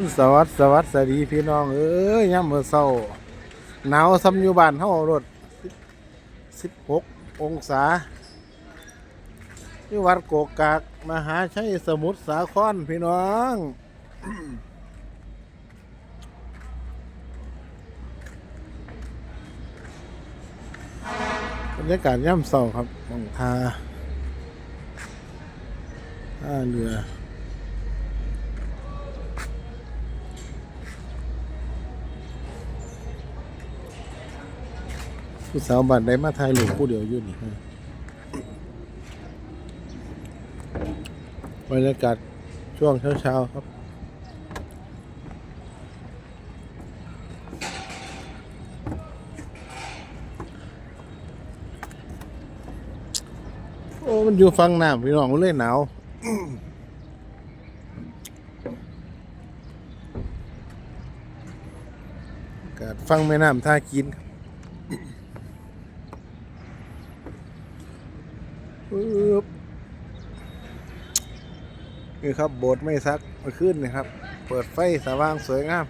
สวัสดีสวัสดีพี่น้องเอ้ยย่ำเมื่อเช้าหนาวซ้ำอยู่บ้านเฮารถ16องศาที่วัดโกกากมหาชัยสมุทรสาครพี่น้องบรรยากาศย่ำเศร้าครับมองทาท่าเรือ ผู้สาวบัตรได้มาถ่ายรูปผู้เดียวอยู่นี่ฮะบรรยากาศช่วงเช้าๆครับโอ้มันอยู่ฟังน้ำพี่น้องมันเลยหนาวกาศฟังแม่น้ำท่ากินครับ ปึ๊บนี่ครับโบสถ์ไม่ซักมาขึ้นนะครับ เปิดไฟสว่างสวยงาม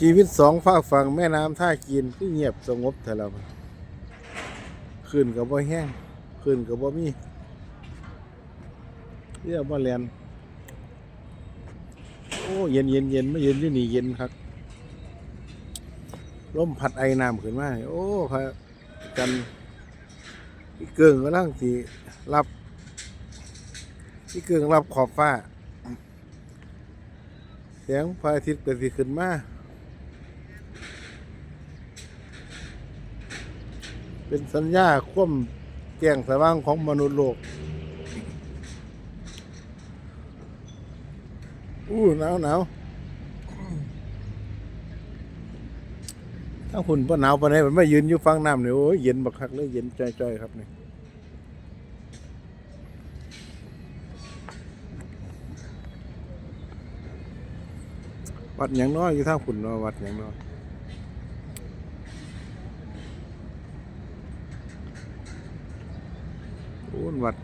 ชีวิตสองฝากฝั่งแม่น้ำท่ากีนก็เงียบสงบแต่ละมันขึ้นกับบ่แห้งขึ้นกับบ่มีเรียกว่าแลน อ้เย็นเย็นเย็นไม่เย็นที่นี่เย็นครับลมพัดไอน้ำขึ้นมาโอ้พระจันพี่เกิงก็นั่งสีรับพี่เกิงรับขอบฟ้าเสียงพระอาทิตย์ก็สิขึ้นมาเป็นสัญญาคว่ำแจ้งสว่างของมนุษย์โลก อู้หนาวหนาวถ้าหุ่นป่หนาวปานไหนมันไม่ยืนอยู่ฟังน้ำเนี่ยโอ้ยเย็นบักคักเลยเย็นจ้อยๆครับนี่วัดอย่างน้อยอยู่ท่างหุ่นเนาวัดอย่างน้อยโอ้วัด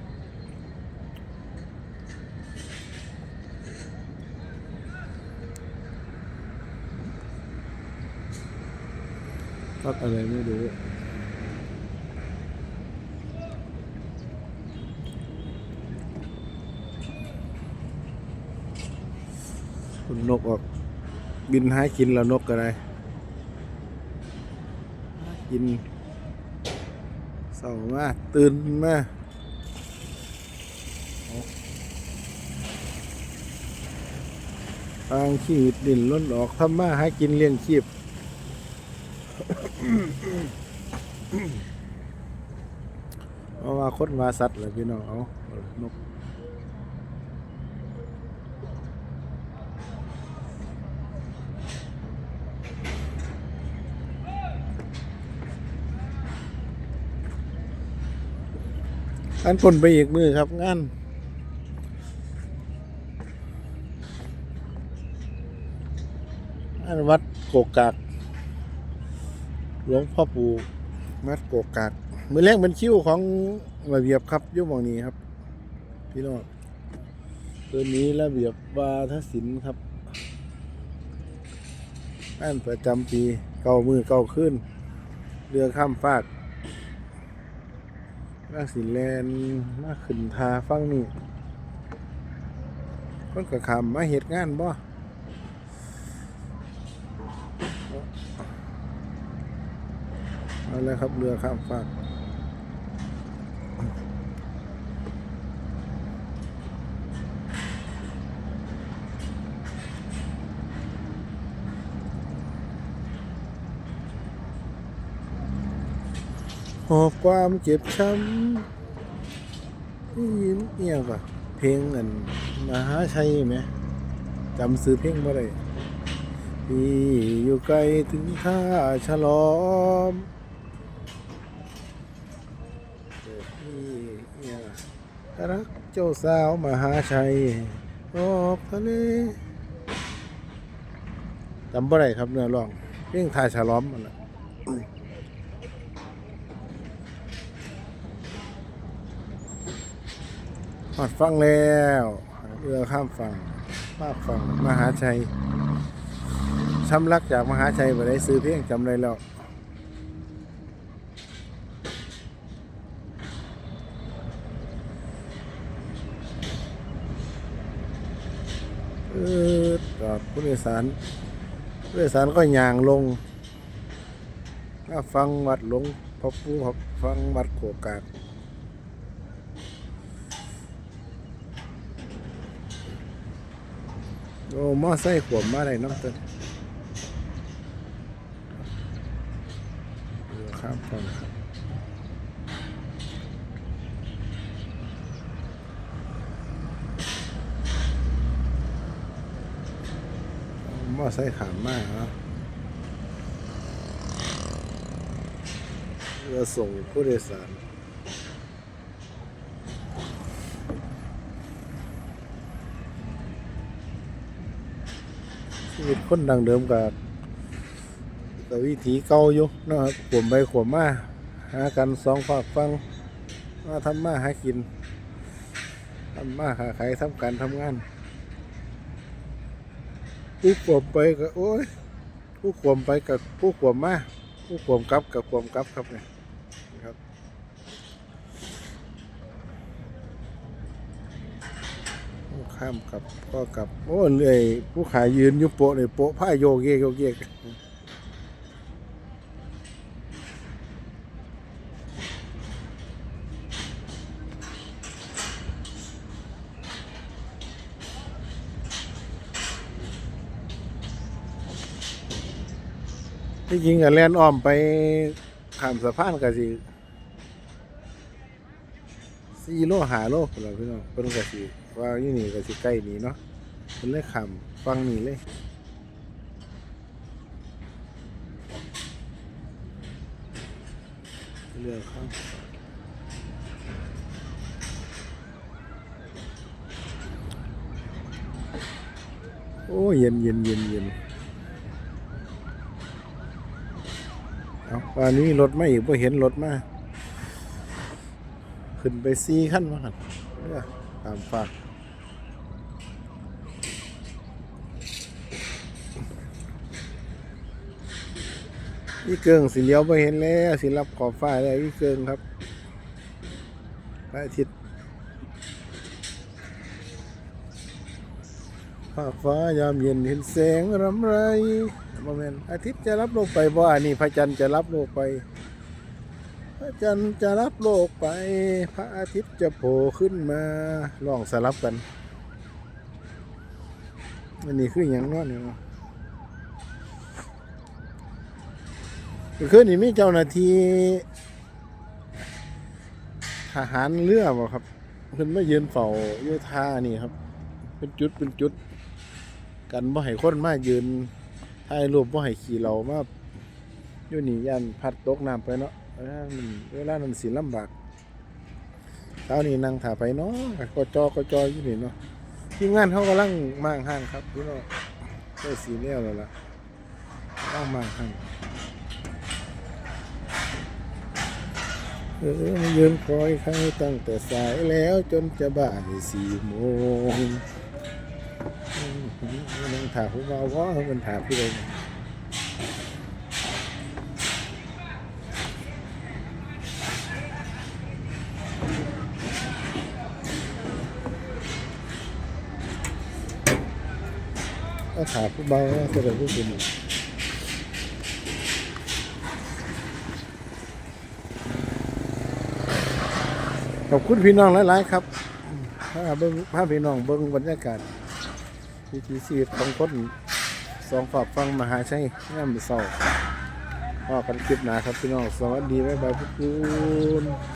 วัดอะไรไม่รู้คุณนกออก บินหากินแล้วนกก็ได้หากินเศร้ามากตื่นมาทางชีวิตดินล้นออกทำมาหากินเลี้ยงชีพ เพราะว่าคนว่าสัตว์เลยพี่น้องเอาเอานกอันคนไปอีกมือครับงานอันวัดโกกาก หลวงพ่อปู่มัดโกกากมือแรกเป็นคิวของระเบียบครับยุ่มองนี้ครับ พี่น้องตัวนี้ระเบียบวาทศิลป์ครับอันประจำปีเก้ามือเก้าขึ้น เรือข้ามฟากราสิแลนมาขึ้นทาฟังนี่คนกระคำมาเหตุงานบ่ เอาเลยครับเรือข้ามฟากหอบความเจ็บช้ำยิ้มเอียงป่ะเพลงอันมหาชัยไหมจำซื้อเพลงบ่ได้ที่อยู่ไกลถึงท่าฉลอม ที่รักเจ้าสาวมหาชัยออกทะเลจำบ่ได้ครับเนื้อร้องเพ่งทายฉลอมมันหอดฟังแล้วเอือข้ามฝั่งภาคฝั่งมหาชัยช้ำรักจากมหาชัยไปได้ซื้อเพียงจำเลยแล้ว ออจอดผู้โดยสารผู้โดยสารก็ย่างลงมาฟังวัดหลวงพ่อปู่ครับฟังวัดโขกากโอ้มอไซค์ขวมมาได้น้ำเต้นเรือข้ามฟังครับ มอไซค์ขามมากครับเรือส่งผู้โดยสารชีวิตคนดังเดิมกับกับวิถีเก่าอยู่นะครับขวมไปขวมมาหากันสองฝากฟังมาทำมาหากินทำมาหาขายทำการทำงาน ผู้ขวมไปกับโอ้ยผู้ขวมไปกับผู้ขวมมาผู้ขวมกลับกับขวมกลับครับเนี่ยครับข้ามกับก็กลับโอ้เลยผู้ขายยืนยุบโปะเลยโปะผ้าโยกเยกโยกเยก ที่จริงอะแลนอ้อมไปข้ามสะพานก็สิสี่โลหาโลพุ่นล่ะพี่น้องเพิ่นก็สิว่าอยู่นี่ก็สิใกล้นี่เนาะเพิ่นเลยข้ามฟังนี่เลยเรือเข้าโอ้เย็นเย็นเย็นเย็น เอาวันนี้รถไม่อีกพอเห็นรถมา ขึ้นไปซีขั้นมากันเนี่ยตามฝากอีเกิงสีเลี้ยวไปเห็นแล้วสิรับขอบฟ้าแล้วอีเกิงครับพระอาทิตย์ ภาคฟ้ายามเย็นเห็นแสงรำไรโมเมนอาทิตย์จะรับโลกไปบ่อันนี้พระจันทร์จะรับโลกไป พระจันทร์จะรับโลกไป พระอาทิตย์จะโผล่ขึ้นมาลองสลับกันอันนี้คืออย่างน้อยเนี่ยเนาะคือนี่มีเจ้าหน้าที่ทหารเรือบ่ครับเพิ่นมายืนเฝ้าอยู่ท่านี่ครับ เป็นจุดเป็นจุด กันบ่ให้คนมายืนถ่ายรูปบ่ให้ขี่เรามาอยู่นี่ยันพัดตกน้ำไปเนาะเวลามันเวลามันสิลำบากเช้านี้นั่งถ่าไปเนาะก็จอก็จออยู่นี่เนาะทีมงานเขากำลังมางห้างครับพี่น้องได้สีเลี้ยวแล้วล่ะกำลังมางห้างเออมายืนคอยใครตั้งแต่สายแล้วจนจะบ่ายสี่โมง มนั่งถ่าผู้เบาว่ามันถ่าพี่เลยก็ถามผู้เบาว่าจะเป็นผู้เป็นขอบคุณพี่น้องหลาย ๆ ครับพาเบิ้งพาพี่น้องเบิ้งบรรยากาศ วิถีชีวิตของคนสองฝากฟังมหาชัยงามเศร้าพอกันคลิปหนาครับพี่น้อง สวัสดี บ๊ายบายทุกคน